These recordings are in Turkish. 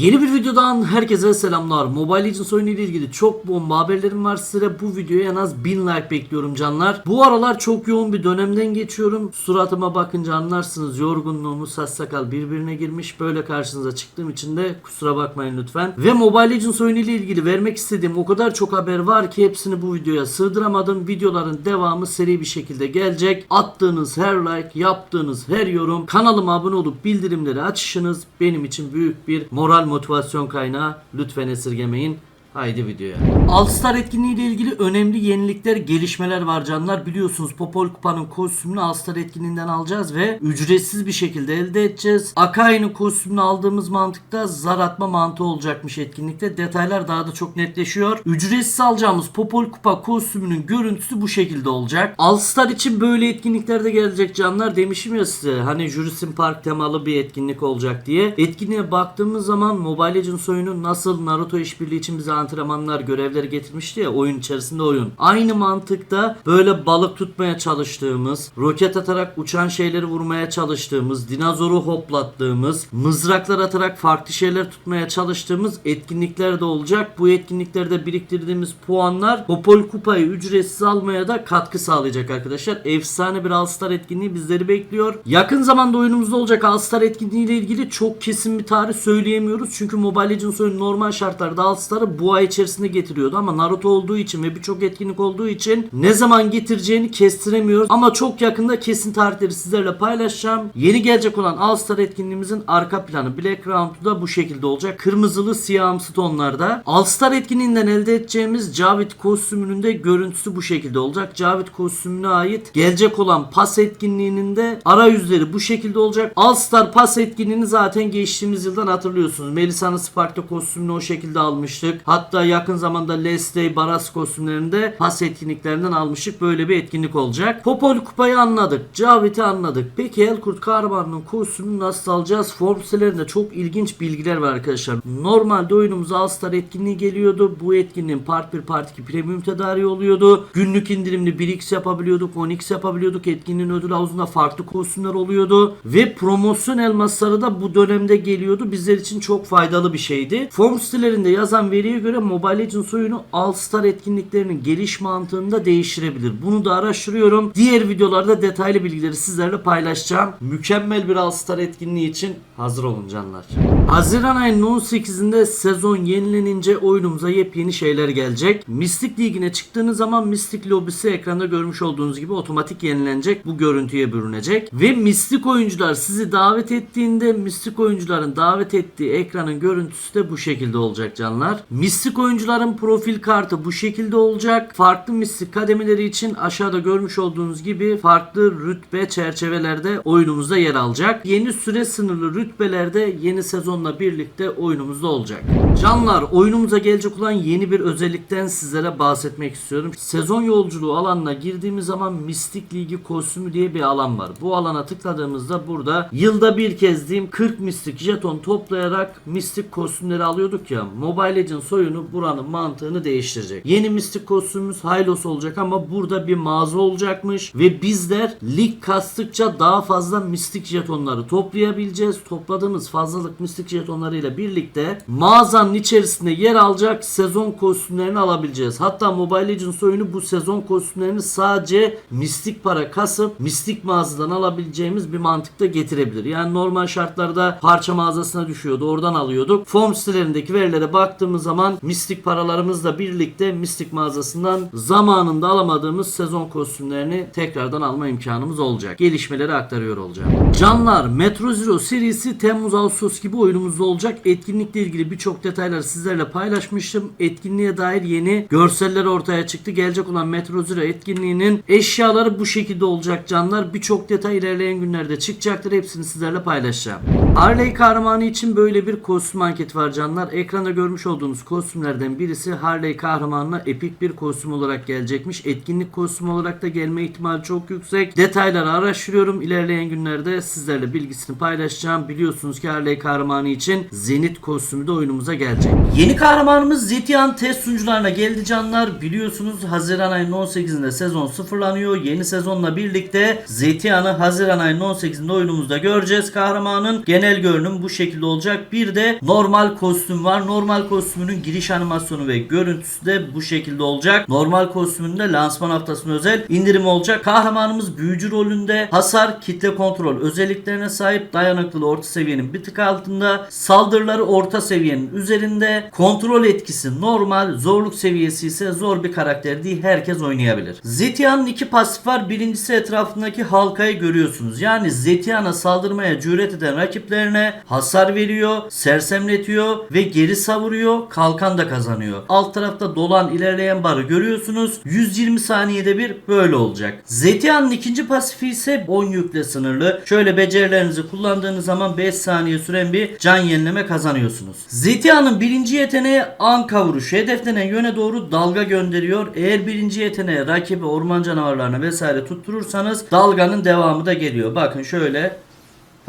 Yeni bir videodan herkese selamlar. Mobile Legends oyunu ile ilgili çok bomba haberlerim var. Size bu videoya en az 1000 like bekliyorum canlar. Bu aralar çok yoğun bir dönemden geçiyorum. Suratıma bakınca anlarsınız yorgunluğumu saç sakal birbirine girmiş. Böyle karşınıza çıktığım için de kusura bakmayın lütfen. Ve Mobile Legends oyunu ile ilgili vermek istediğim o kadar çok haber var ki hepsini bu videoya sığdıramadım. Videoların devamı seri bir şekilde gelecek. Attığınız her like, yaptığınız her yorum, kanalıma abone olup bildirimleri açışınız benim için büyük bir moral motivasyon kaynağı. Lütfen esirgemeyin. Haydi videoya. All Star etkinliği ile ilgili önemli yenilikler, gelişmeler var canlar. Biliyorsunuz Popol Kupa'nın kostümünü All Star etkinliğinden alacağız ve ücretsiz bir şekilde elde edeceğiz. Akai'nin kostümünü aldığımız mantıkta zar atma mantığı olacakmış etkinlikte. Detaylar daha da çok netleşiyor. Ücretsiz alacağımız Popol Kupa kostümünün görüntüsü bu şekilde olacak. All Star için böyle etkinlikler de gelecek canlar. Demişim ya size hani Jurassic Park temalı bir etkinlik olacak diye. Etkinliğe baktığımız zaman Mobile Legends oyunu nasıl Naruto işbirliği için bize antrenmanlar, görevleri getirmişti ya oyun içerisinde oyun. Aynı mantıkta böyle balık tutmaya çalıştığımız, roket atarak uçan şeyleri vurmaya çalıştığımız, dinozoru hoplattığımız, mızraklar atarak farklı şeyler tutmaya çalıştığımız etkinlikler de olacak. Bu etkinliklerde biriktirdiğimiz puanlar Popol Kupayı ücretsiz almaya da katkı sağlayacak arkadaşlar. Efsane bir All Star etkinliği bizleri bekliyor. Yakın zamanda oyunumuzda olacak All Star etkinliği ile ilgili çok kesin bir tarih söyleyemiyoruz. Çünkü Mobile Legends oyunu normal şartlarda All Star'ı bu ay içerisinde getiriyordu ama Naruto olduğu için ve birçok etkinlik olduğu için ne zaman getireceğini kestiremiyoruz. Ama çok yakında kesin tarihleri sizlerle paylaşacağım. Yeni gelecek olan All Star etkinliğimizin arka planı Black Round'u da bu şekilde olacak. Kırmızılı siyahımsı tonlarda. All Star etkinliğinden elde edeceğimiz Cavit kostümünün de görüntüsü bu şekilde olacak. Cavit kostümüne ait gelecek olan pas etkinliğinin de arayüzleri bu şekilde olacak. All Star pas etkinliğini zaten geçtiğimiz yıldan hatırlıyorsunuz. Melisa'nın Spark'ta kostümünü o şekilde almıştık. Hatta yakın zamanda Leslie Baras kostümlerinde pas etkinliklerinden almıştık. Böyle bir etkinlik olacak. Popol kupayı anladık. Cavit'i anladık. Peki Elkurt Kahraman'ın kostümünü nasıl alacağız? Form çok ilginç bilgiler var arkadaşlar. Normalde oyunumuza All Star etkinliği geliyordu. Bu etkinliğin Part 1 Part 2 premium tedariği oluyordu. Günlük indirimli 1x yapabiliyorduk. 10x yapabiliyorduk. Etkinliğin ödül havuzunda farklı kostümler oluyordu. Ve promosyon elmasları da bu dönemde geliyordu. Bizler için çok faydalı bir şeydi. Form sitelerinde yazan veriye göre Mobile Legends oyunu All Star etkinliklerinin geliş mantığını da değiştirebilir. Bunu da araştırıyorum. Diğer videolarda detaylı bilgileri sizlerle paylaşacağım. Mükemmel bir All Star etkinliği için hazır olun canlar. Haziran ayının 18'inde sezon yenilenince oyunumuza yepyeni şeyler gelecek. Mystic Ligi'ne çıktığınız zaman Mystic lobisi ekranda görmüş olduğunuz gibi otomatik yenilenecek. Bu görüntüye bürünecek. Ve Mystic oyuncular sizi davet ettiğinde Mystic oyuncuların davet ettiği ekranın görüntüsü de bu şekilde olacak canlar. Mystic oyuncuların profil kartı bu şekilde olacak. Farklı Mystic kademeleri için aşağıda görmüş olduğunuz gibi farklı rütbe çerçevelerde oyunumuzda yer alacak. Yeni süre sınırlı rütbelerde yeni sezonla birlikte oyunumuzda olacak. Canlar oyunumuza gelecek olan yeni bir özellikten sizlere bahsetmek istiyorum. Sezon yolculuğu alanına girdiğimiz zaman Mystic Ligi kostümü diye bir alan var. Bu alana tıkladığımızda burada yılda bir kez diyeyim 40 Mystic jeton toplayarak Mystic kostümleri alıyorduk ya. Mobile Legends oyunu buranın mantığını değiştirecek. Yeni Mystic kostümümüz Hylos olacak ama burada bir mağaza olacakmış ve bizler lig kastıkça daha fazla Mystic jetonları toplayabileceğiz. Topladığımız fazlalık Mystic jetonlarıyla birlikte mağazanın içerisinde yer alacak sezon kostümlerini alabileceğiz. Hatta Mobile Legends oyunu bu sezon kostümlerini sadece mistik para kasıp mistik mağazadan alabileceğimiz bir mantıkta getirebilir. Yani normal şartlarda parça mağazasına düşüyordu. Oradan alıyorduk. Form sitelerindeki verilere baktığımız zaman mistik paralarımızla birlikte mistik mağazasından zamanında alamadığımız sezon kostümlerini tekrardan alma imkanımız olacak. Gelişmeleri aktarıyor olacağım. Canlar Metro Zero serisi Temmuz Ağustos gibi oyunumuzda olacak. Etkinlikle ilgili birçok detayları sizlerle paylaşmıştım. Etkinliğe dair yeni görseller ortaya çıktı. Gelecek olan Metro Zero etkinliğinin eşyaları bu şekilde olacak canlar. Birçok detay ilerleyen günlerde çıkacaktır. Hepsini sizlerle paylaşacağım. Harley kahramanı için böyle bir kostüm anketi var canlar. Ekranda görmüş olduğunuz kostüm kostümlerden birisi Harley kahramanına epik bir kostüm olarak gelecekmiş. Etkinlik kostümü olarak da gelme ihtimali çok yüksek. Detayları araştırıyorum. İlerleyen günlerde sizlerle bilgisini paylaşacağım. Biliyorsunuz ki Harley kahramanı için Zenit kostümü de oyunumuza gelecek. Yeni kahramanımız Zetian test sunucularına geldi canlar. Biliyorsunuz Haziran ayının 18'inde sezon sıfırlanıyor. Yeni sezonla birlikte Zetian'ı Haziran ayının 18'inde oyunumuzda göreceğiz. Kahramanın genel görünüm bu şekilde olacak. Bir de normal kostüm var. Normal kostümünün giriş animasyonu ve görüntüsü de bu şekilde olacak. Normal kostümünde lansman haftasına özel indirim olacak. Kahramanımız büyücü rolünde hasar, kitle kontrol özelliklerine sahip dayanıklılığı orta seviyenin bir tık altında. Saldırıları orta seviyenin üzerinde. Kontrol etkisi normal. Zorluk seviyesi ise zor bir karakter değil. Herkes oynayabilir. Zetia'nın iki pasif var. Birincisi etrafındaki halkayı görüyorsunuz. Yani Zetia'na saldırmaya cüret eden rakiplerine hasar veriyor, sersemletiyor ve geri savuruyor. Kalkan da kazanıyor. Alt tarafta dolan ilerleyen barı görüyorsunuz. 120 saniyede bir böyle olacak. Zetia'nın ikinci pasifi ise 10 yükle sınırlı. Şöyle becerilerinizi kullandığınız zaman 5 saniye süren bir can yenileme kazanıyorsunuz. Zetia'nın birinci yeteneği anka vuruşu. Hedeflenen yöne doğru dalga gönderiyor. Eğer birinci yeteneği rakibi orman canavarlarına vesaire tutturursanız dalganın devamı da geliyor. Bakın şöyle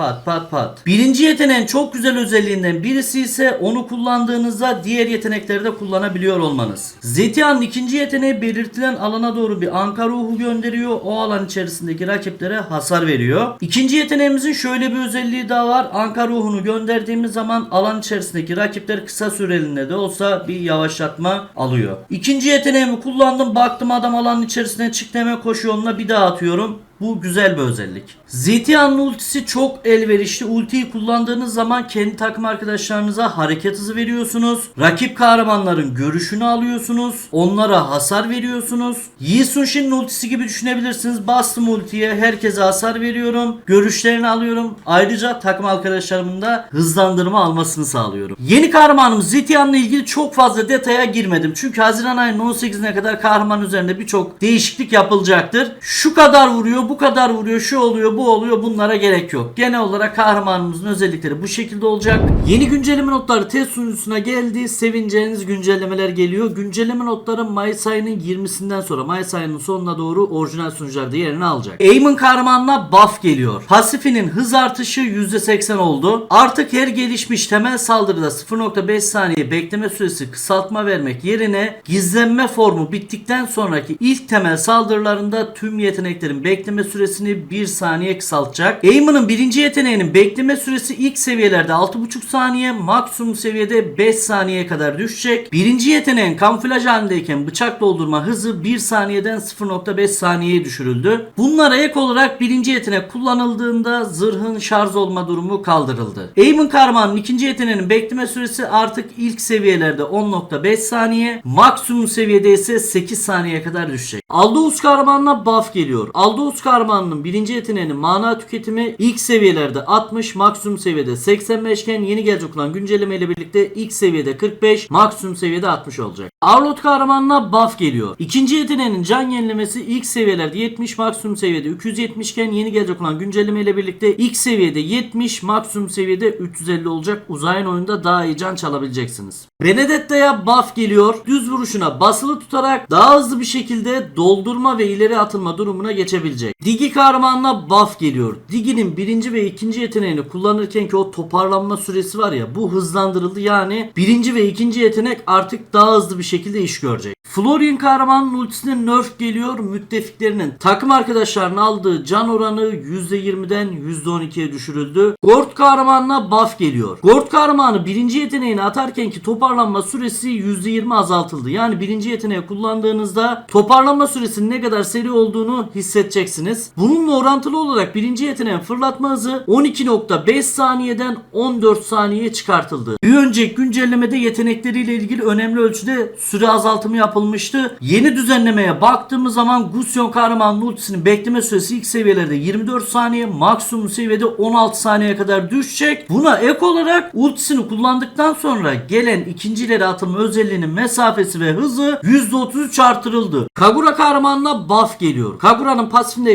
Pat pat pat. Birinci yeteneğin çok güzel özelliğinden birisi ise onu kullandığınızda diğer yetenekleri de kullanabiliyor olmanız. Zetia'nın ikinci yeteneği belirtilen alana doğru bir anka ruhu gönderiyor. O alan içerisindeki rakiplere hasar veriyor. İkinci yeteneğimizin şöyle bir özelliği daha var. Anka ruhunu gönderdiğimiz zaman alan içerisindeki rakipler kısa süreliğine de olsa bir yavaşlatma alıyor. İkinci yeteneğimi kullandım. Baktım adam alanın içerisine çıktı hemen koşu yoluna bir daha atıyorum. Bu güzel bir özellik. Zetia'nın ultisi çok elverişli. Ultiyi kullandığınız zaman kendi takım arkadaşlarınıza hareket hızı veriyorsunuz. Rakip kahramanların görüşünü alıyorsunuz. Onlara hasar veriyorsunuz. Yi Sun Shin'in ultisi gibi düşünebilirsiniz. Bastım ultiye herkese hasar veriyorum. Görüşlerini alıyorum. Ayrıca takım arkadaşlarımın da hızlandırma almasını sağlıyorum. Yeni kahramanımız Zetia'nla ilgili çok fazla detaya girmedim. Çünkü Haziran ayının 18'ine kadar kahraman üzerinde birçok değişiklik yapılacaktır. Şu kadar vuruyor, bu kadar vuruyor, şu oluyor, bu oluyor bunlara gerek yok. Genel olarak kahramanımızın özellikleri bu şekilde olacak. Yeni güncelleme notları test sunucusuna geldi. Sevineceğiniz güncellemeler geliyor. Güncelleme notları Mayıs ayının 20'sinden sonra Mayıs ayının sonuna doğru orijinal sunucularda yerini alacak. Aim'in kahramanına buff geliyor. Pasifinin hız artışı %80 oldu. Artık her gelişmiş temel saldırıda 0.5 saniye bekleme süresi kısaltma vermek yerine gizlenme formu bittikten sonraki ilk temel saldırılarında tüm yeteneklerin bekleme süresini 1 saniye kısaltacak. Aim'in birinci yeteneğinin bekleme süresi ilk seviyelerde 6.5 saniye maksimum seviyede 5 saniyeye kadar düşecek. Birinci yeteneğin kamuflaj halindeyken bıçak doldurma hızı 1 saniyeden 0.5 saniyeye düşürüldü. Bunlara ek olarak birinci yetenek kullanıldığında zırhın şarj olma durumu kaldırıldı. Aim'in kahramanın ikinci yeteneğinin bekleme süresi artık ilk seviyelerde 10.5 saniye, maksimum seviyede ise 8 saniyeye kadar düşecek. Aldous kahramanına buff geliyor. Aldous kahramanının birinci yeteneğinin mana tüketimi ilk seviyelerde 60, maksimum seviyede 85 iken yeni gelecek olan güncelleme ile birlikte ilk seviyede 45, maksimum seviyede 60 olacak. Arlot kahramanına buff geliyor. İkinci yeteneğinin can yenilemesi ilk seviyelerde 70, maksimum seviyede 370 iken yeni gelecek olan güncelleme ile birlikte ilk seviyede 70, maksimum seviyede 350 olacak. Uzayın oyunda daha iyi can çalabileceksiniz. Benedetta'ya buff geliyor. Düz vuruşuna basılı tutarak daha hızlı bir şekilde doldurma ve ileri atılma durumuna geçebilecek. Digi kahramanına buff geliyor. Digi'nin birinci ve ikinci yeteneğini kullanırken ki o toparlanma süresi var ya bu hızlandırıldı. Yani birinci ve ikinci yetenek artık daha hızlı bir şekilde iş görecek. Florian kahramanın ultisine nerf geliyor. Müttefiklerinin takım arkadaşlarının aldığı can oranı %20'den %12'ye düşürüldü. Gord kahramanına buff geliyor. Gord kahramanı birinci yeteneğini atarken ki toparlanma süresi %20 azaltıldı. Yani birinci yeteneği kullandığınızda toparlanma süresinin ne kadar seri olduğunu hissedeceksiniz. Bununla orantılı olarak birinci yeteneğin fırlatma hızı 12.5 saniyeden 14 saniyeye çıkartıldı. Bir önceki güncellemede yetenekleriyle ilgili önemli ölçüde süre azaltımı yapılmıştı. Yeni düzenlemeye baktığımız zaman Gusyon kahramanın ultisinin bekleme süresi ilk seviyelerde 24 saniye maksimum seviyede 16 saniyeye kadar düşecek. Buna ek olarak ultisini kullandıktan sonra gelen ikinci ileri atılma özelliğinin mesafesi ve hızı %33 artırıldı. Kagura kahramanına buff geliyor. Kagura'nın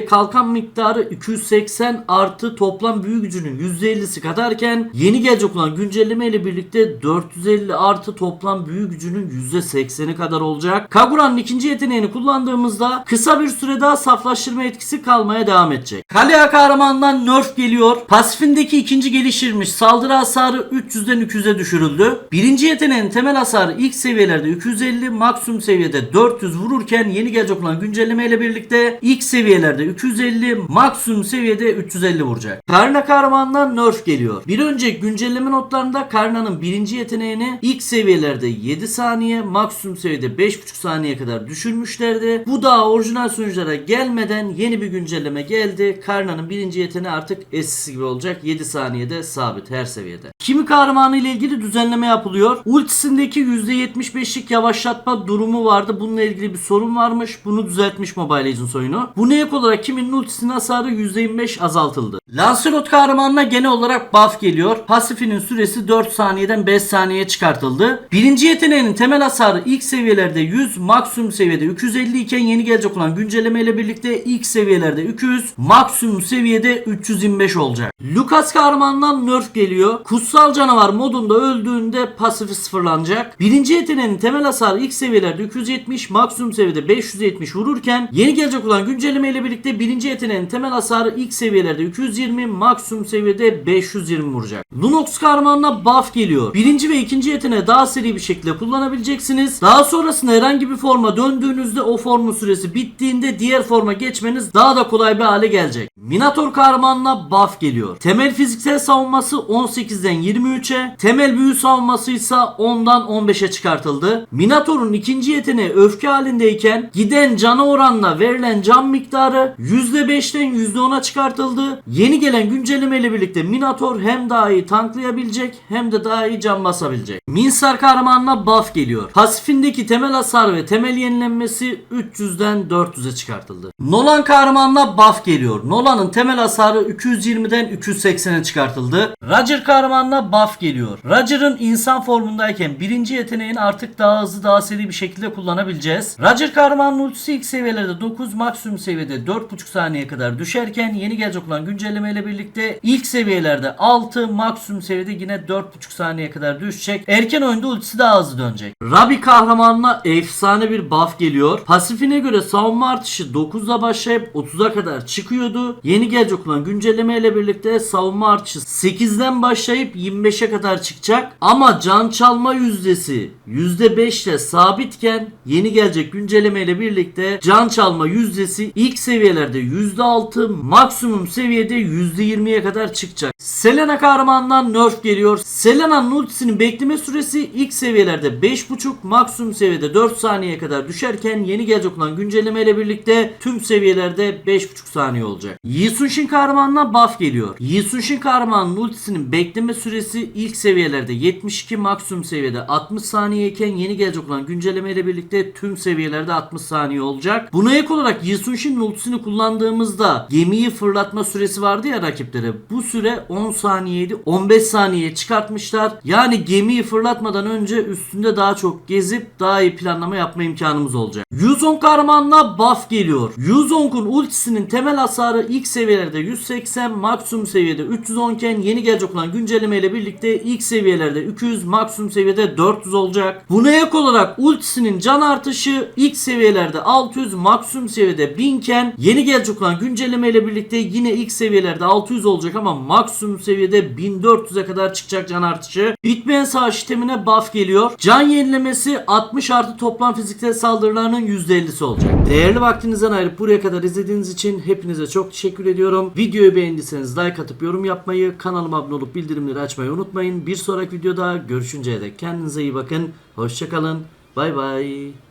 kalkan miktarı 280 artı toplam büyü gücünün %50'si kadarken yeni gelecek olan güncelleme ile birlikte 450 artı toplam büyü gücünün %80'i kadar olacak. Kagura'nın ikinci yeteneğini kullandığımızda kısa bir süre daha saflaştırma etkisi kalmaya devam edecek. Kalia kahramandan nerf geliyor. Pasifindeki ikinci geliştirilmiş saldırı hasarı 300'den 200'e düşürüldü. Birinci yeteneğin temel hasarı ilk seviyelerde 250 maksimum seviyede 400 vururken yeni gelecek olan güncelleme ile birlikte ilk seviyelerde 250 maksimum seviyede 350 vuracak. Karna kahramandan nerf geliyor. Bir önceki güncelleme notlarında Karna'nın birinci yeteneğini ilk seviyelerde 7 saniye maksimum seviyede 5.5 saniye kadar düşürmüşlerdi. Bu daha orijinal sunuculara gelmeden yeni bir güncelleme geldi. Karna'nın birinci yeteneği artık eskisi gibi olacak. 7 saniyede sabit her seviyede. Kimi kahramanı ile ilgili düzenleme yapılıyor. Ultisindeki %75'lik yavaşlatma durumu vardı. Bununla ilgili bir sorun varmış. Bunu düzeltmiş Mobile Legends oyunu. Bu ne ek olarak kiminin ultisinin hasarı %25 azaltıldı. Lancelot kahramanına genel olarak buff geliyor. Pasifinin süresi 4 saniyeden 5 saniyeye çıkartıldı. Birinci yeteneğinin temel hasarı ilk seviyelerde 100, maksimum seviyede 250 iken yeni gelecek olan güncelleme ile birlikte ilk seviyelerde 200, maksimum seviyede 325 olacak. Lucas kahramanından nerf geliyor. Kutsal canavar modunda öldüğünde pasifi sıfırlanacak. Birinci yeteneğinin temel hasarı ilk seviyelerde 270, maksimum seviyede 570 vururken yeni gelecek olan güncelleme ile birlikte birinci yeteneğinin temel hasarı ilk seviyelerde 220, maksimum seviyede 520 vuracak. Lunox kahramanına buff geliyor. Birinci ve ikinci yeteneği daha seri bir şekilde kullanabileceksiniz. Daha sonrasında herhangi bir forma döndüğünüzde o formun süresi bittiğinde diğer forma geçmeniz daha da kolay bir hale gelecek. Minator kahramanına buff geliyor. Temel fiziksel savunması 18'den 23'e, temel büyü savunması ise 10'dan 15'e çıkartıldı. Minator'un ikinci yeteneği öfke halindeyken giden cana oranla verilen can miktarı %5'ten %10'a çıkartıldı. Yeni gelen güncelleme ile birlikte Minator hem daha iyi tanklayabilecek hem de daha iyi can basabilecek. Minsar kahramanına buff geliyor. Pasifindeki temel hasar ve temel yenilenmesi 300'den 400'e çıkartıldı. Nolan kahramanına buff geliyor. Nolan'ın temel hasarı 220'den 380'e çıkartıldı. Roger kahramanına buff geliyor. Roger'ın insan formundayken birinci yeteneğini artık daha hızlı daha seri bir şekilde kullanabileceğiz. Roger kahramanın ultisi ilk seviyelerde 9 maksimum seviyede 4.5 saniye kadar düşerken yeni gelecek olan güncelleme ile birlikte ilk seviyelerde 6 maksimum seviyede yine 4.5 saniye kadar düşecek. Erken oyunda ultisi daha hızlı dönecek. Rabi kahramanına efsane bir buff geliyor. Pasifine göre savunma artışı 9'da başlayıp 30'a kadar çıkıyordu. Yeni gelecek olan güncelleme ile birlikte savunma artışı 8'den başlayıp 25'e kadar çıkacak. Ama can çalma yüzdesi %5 ile sabitken yeni gelecek güncelleme ile birlikte can çalma yüzdesi ilk seviyelerde %6 maksimum seviyede %20'ye kadar çıkacak. Selena kahramanından nerf geliyor. Selena'nın ultisinin bekleme süresi ilk seviyelerde 5.5 maksimum seviyede 4 saniyeye kadar düşerken yeni gelecek olan güncelleme ile birlikte tüm seviyelerde 5.5 saniye olacak. Yi Sun-shin kahramanına buff geliyor. Yi Sun-shin kahramanının ultisinin bekleme süresi ilk seviyelerde 72 maksimum seviyede 60 saniyeyken yeni gelecek olan güncelleme ile birlikte tüm seviyelerde 60 saniye olacak. Buna ek olarak Yi Sun-shin'in ultisini kullandığımızda gemiyi fırlatma süresi vardı ya rakiplere. Bu süre 10 saniyeydi. 15 saniyeye çıkartmışlar. Yani gemiyi fırlatmadan önce üstünde daha çok gezip daha iyi planlama yapma imkanımız olacak. Yuzong kahramanına buff geliyor. Yuzong'un ultisinin temel hasarı ilk seviyelerde 180 maksimum seviyede 310 iken yeni gelecek olan güncelleme ile birlikte ilk seviyelerde 200 maksimum seviyede 400 olacak. Buna ek olarak ultisinin can artışı ilk seviyelerde 600 maksimum seviyede 1000 iken yeni gelecek olan güncelleme ile birlikte yine ilk seviyelerde 600 olacak ama maksimum seviyede 1400'e kadar çıkacak can artışı. Bitmeyen savaş sistemine buff geliyor. Can yenilemesi 60 artı toplam fiziksel saldırılarının %50'si olacak. Değerli vaktinizden ayırıp buraya kadar izlediğiniz için hepinize çok teşekkür ediyorum. Videoyu beğendiyseniz like atıp yorum yapmayı, kanalıma abone olup bildirimleri açmayı unutmayın. Bir sonraki videoda görüşünceye dek kendinize iyi bakın. Hoşçakalın. Bay bay.